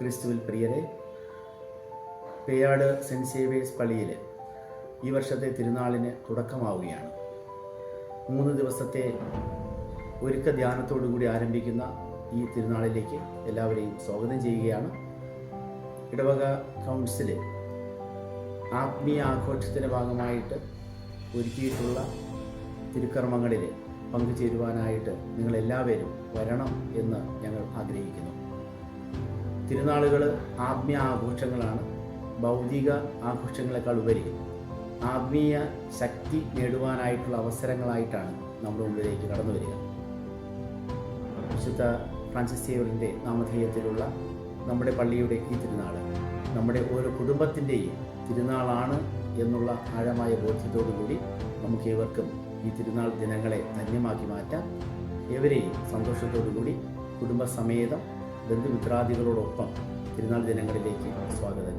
ക്രിസ്തുവിൽ പ്രിയരെ Peyad saint Xavier's പള്ളിയിൽ ഈ വർഷത്തെ തിരുനാളിന് തുടക്കമാവുകയാണ്. മൂന്ന് ദിവസത്തെ ഒരുക്ക ധ്യാനത്തോടുകൂടി ആരംഭിക്കുന്ന ഈ തിരുനാളിലേക്ക് എല്ലാവരെയും സ്വാഗതം ചെയ്യുകയാണ്. ഇടവക കൗൺസിൽ ആത്മീയ ആഘോഷത്തിന്റെ ഭാഗമായിട്ട് ഒരുക്കിയിട്ടുള്ള തിരുക്കർമ്മങ്ങളിൽ പങ്കുചേരുവാനായിട്ട് നിങ്ങളെല്ലാവരും വരണം എന്ന് ഞങ്ങൾ ആഗ്രഹിക്കുന്നു. തിരുനാളുകൾ ആത്മീയ ആഘോഷങ്ങളാണ്. ഭൗതിക ആഘോഷങ്ങളെക്കാൾ ഉപരി ആത്മീയ ശക്തി നേടുവാനായിട്ടുള്ള അവസരങ്ങളായിട്ടാണ് നമ്മുടെ മുമ്പിലേക്ക് കടന്നു വരിക. വിശുദ്ധ ഫ്രാൻസിസ് സേവറിന്റെ നാമധേയത്തിലുള്ള നമ്മുടെ പള്ളിയുടെ ഈ തിരുനാൾ നമ്മുടെ ഓരോ കുടുംബത്തിന്റെയും തിരുനാളാണ് എന്നുള്ള ആഴമായ ബോധ്യത്തോടുകൂടി നമുക്ക് ഏവർക്കും ഈ തിരുനാൾ ദിനങ്ങളെ ധന്യമാക്കി മാറ്റാം. ഏവരെയും സന്തോഷത്തോടുകൂടി കുടുംബസമേതം ബന്ധുമിത്രാദികളോടൊപ്പം തിരുനാൾ ദിനങ്ങളിലേക്ക് സ്വാഗതം.